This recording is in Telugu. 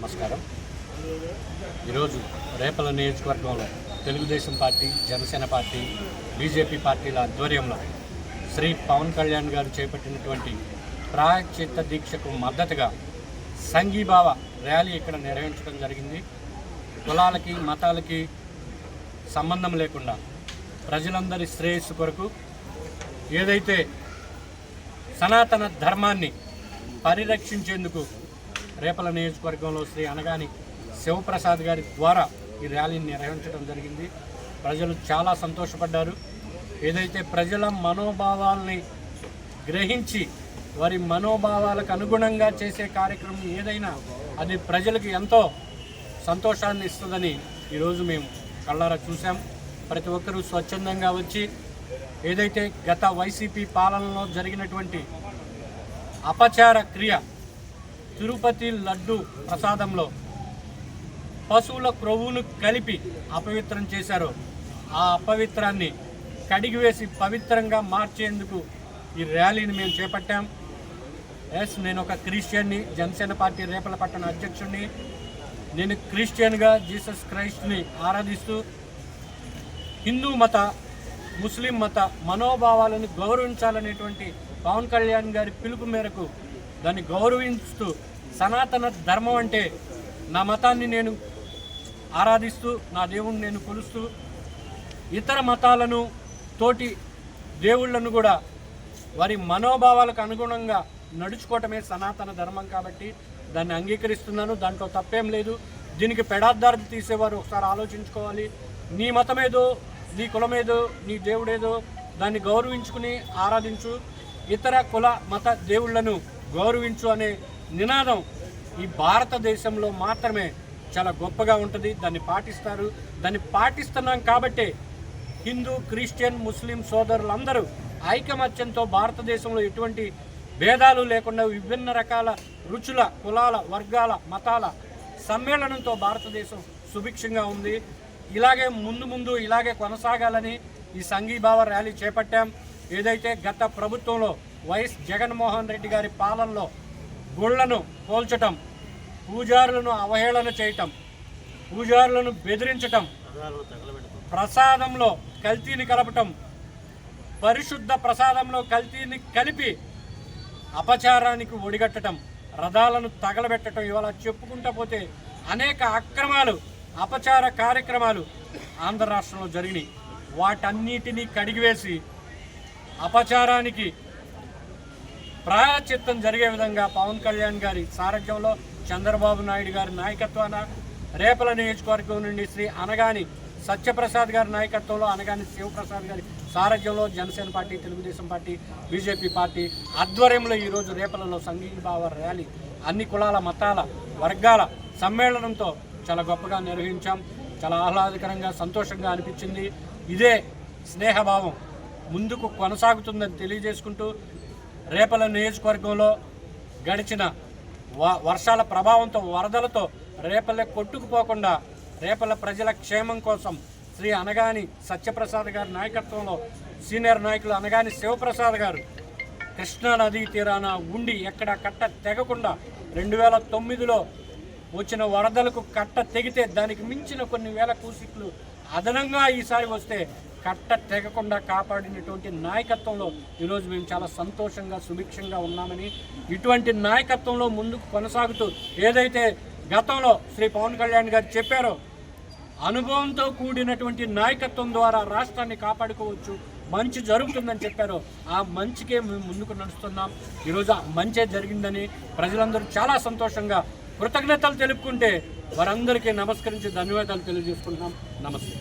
నమస్కారం. ఈరోజు రేపల నియోజకవర్గంలో Telugu Desam party Janasena party BJP పార్టీల ఆధ్వర్యంలో శ్రీ పవన్ కళ్యాణ్ గారు చేపట్టినటువంటి ప్రాయశ్చిత్త దీక్షకు మద్దతుగా సంఘీభావ ర్యాలీ ఇక్కడ నిర్వహించడం జరిగింది. కులాలకి మతాలకి సంబంధం లేకుండా ప్రజలందరి శ్రేయస్సు కొరకు ఏదైతే సనాతన ధర్మాన్ని పరిరక్షించేందుకు రేపల నియోజకవర్గంలో శ్రీ అనగాని శివప్రసాద్ గారి ద్వారా ఈ ర్యాలీని నిర్వహించడం జరిగింది. ప్రజలు చాలా సంతోషపడ్డారు. ఏదైతే ప్రజల మనోభావాల్ని గ్రహించి వారి మనోభావాలకు అనుగుణంగా చేసే కార్యక్రమం ఏదైనా అది ప్రజలకు ఎంతో సంతోషాన్ని ఇస్తుందని ఈరోజు మేము కళ్ళారా చూసాం ప్రతి ఒక్కరూ స్వచ్ఛందంగా వచ్చి ఏదైతే గత వైసీపీ పాలనలో జరిగినటువంటి అపచార క్రియ తిరుపతి లడ్డు ప్రసాదంలో పశువుల క్రొవ్వును కలిపి అపవిత్రం చేశారు. ఆ అపవిత్రాన్ని కడిగివేసి పవిత్రంగా మార్చేందుకు ఈ ర్యాలీని మేము చేపట్టాం. ఎస్ నేను ఒక క్రిస్టియన్ని జనసేన పార్టీ రేపల పట్టణ అధ్యక్షుడిని నేను క్రిస్టియన్గా జీసస్ క్రైస్ట్ని ఆరాధిస్తూ హిందూ మత ముస్లిం మత మనోభావాలను గౌరవించాలనేటువంటి పవన్ కళ్యాణ్ గారి పిలుపు మేరకు దాన్ని గౌరవిస్తూ సనాతన ధర్మం అంటే నా మతాన్ని నేను ఆరాధిస్తూ నా దేవుణ్ణి నేను కొలుస్తూ ఇతర మతాలను తోటి దేవుళ్ళను కూడా వారి మనోభావాలకు అనుగుణంగా నడుచుకోవటమే సనాతన ధర్మం కాబట్టి దాన్ని అంగీకరిస్తున్నాను. దాంట్లో తప్పేం లేదు. దీనికి పెడార్థార్థి తీసేవారు ఒకసారి ఆలోచించుకోవాలి. నీ మతమేదో నీ కులమేదో నీ దేవుడేదో దాన్ని గౌరవించుకుని ఆరాధించు. ఇతర కుల మత దేవుళ్ళను గౌరవించు అనే నినాదం ఈ భారతదేశంలో మాత్రమే చాలా గొప్పగా ఉంటుంది. దాన్ని పాటిస్తారు. దాన్ని పాటిస్తున్నాం కాబట్టే హిందూ క్రిస్టియన్ ముస్లిం సోదరులందరూ ఐకమత్యంతో భారతదేశంలో ఎటువంటి భేదాలు లేకుండా విభిన్న రకాల రుచుల కులాల వర్గాల మతాల సమ్మేళనంతో భారతదేశం సుభిక్షంగా ఉంది. ఇలాగే ముందు ముందు ఇలాగే కొనసాగాలని ఈ సంఘీభావ ర్యాలీ చేపట్టాం. ఏదైతే గత ప్రభుత్వంలో వైఎస్ జగన్మోహన్ రెడ్డి గారి పాలనలో గుళ్ళను పోల్చటం పూజారులను అవహేళన చేయటం పూజారులను బెదిరించటం ప్రసాదంలో కల్తీని కలపటం పరిశుద్ధ ప్రసాదంలో కల్తీని కలిపి అపచారానికి ఒడిగట్టడం రథాలను తగలబెట్టడం ఇవాళ చెప్పుకుంటా పోతే అనేక అక్రమాలు అపచార కార్యక్రమాలు ఆంధ్ర రాష్ట్రంలో జరిగినాయి. వాటన్నిటినీ కడిగివేసి అపచారానికి ప్రాయచిత్తం జరిగే విధంగా పవన్ కళ్యాణ్ గారి సారథ్యంలో చంద్రబాబు నాయుడు గారి నాయకత్వాన రేపల నియోజకవర్గం నుండి శ్రీ అనగాని సత్యప్రసాద్ గారి నాయకత్వంలో అనగాని శివప్రసాద్ గారి సారథ్యంలో Janasena party Telugu Desam party BJP party ఆధ్వర్యంలో ఈరోజు రేపలలో సంఘీభావ ర్యాలీ. అన్ని కులాల మతాల వర్గాల సమ్మేళనంతో చాలా గొప్పగా నిర్వహించాం. చాలా ఆహ్లాదకరంగా సంతోషంగా అనిపించింది. ఇదే స్నేహభావం ముందుకు కొనసాగుతుందని తెలియజేసుకుంటూ రేపల నియోజకవర్గంలో గడిచిన వ- వర్షాల ప్రభావంతో వరదలతో రేపల్లె కొట్టుకుపోకుండా రేపల ప్రజల క్షేమం కోసం శ్రీ అనగాని సత్యప్రసాద్ గారి నాయకత్వంలో సీనియర్ నాయకులు అనగాని శివప్రసాద్ గారు కృష్ణా నదీ తీరాన ఉండి ఎక్కడ కట్ట తెగకుండా రెండు వేల తొమ్మిదిలో వచ్చిన వరదలకు కట్ట తెగితే దానికి మించిన కొన్ని వేల కూసిట్లు అదనంగా ఈసారి వస్తే కట్ట తెగకుండా కాపాడినటువంటి నాయకత్వంలో ఈరోజు మేము చాలా సంతోషంగా సుభిక్షంగా ఉన్నామని ఇటువంటి నాయకత్వంలో ముందుకు కొనసాగుతూ ఏదైతే గతంలో శ్రీ పవన్ కళ్యాణ్ గారు చెప్పారో అనుభవంతో కూడినటువంటి నాయకత్వం ద్వారా రాష్ట్రాన్ని కాపాడుకోవచ్చు మంచి జరుగుతుందని చెప్పారు ఆ మంచికే మేము ముందుకు నడుస్తున్నాం. ఈరోజు ఆ మంచే జరిగిందని ప్రజలందరూ చాలా సంతోషంగా కృతజ్ఞతలు తెలుపుకుంటే వారందరికీ నమస్కరించి ధన్యవాదాలు తెలియజేసుకుంటున్నాం. నమస్తే.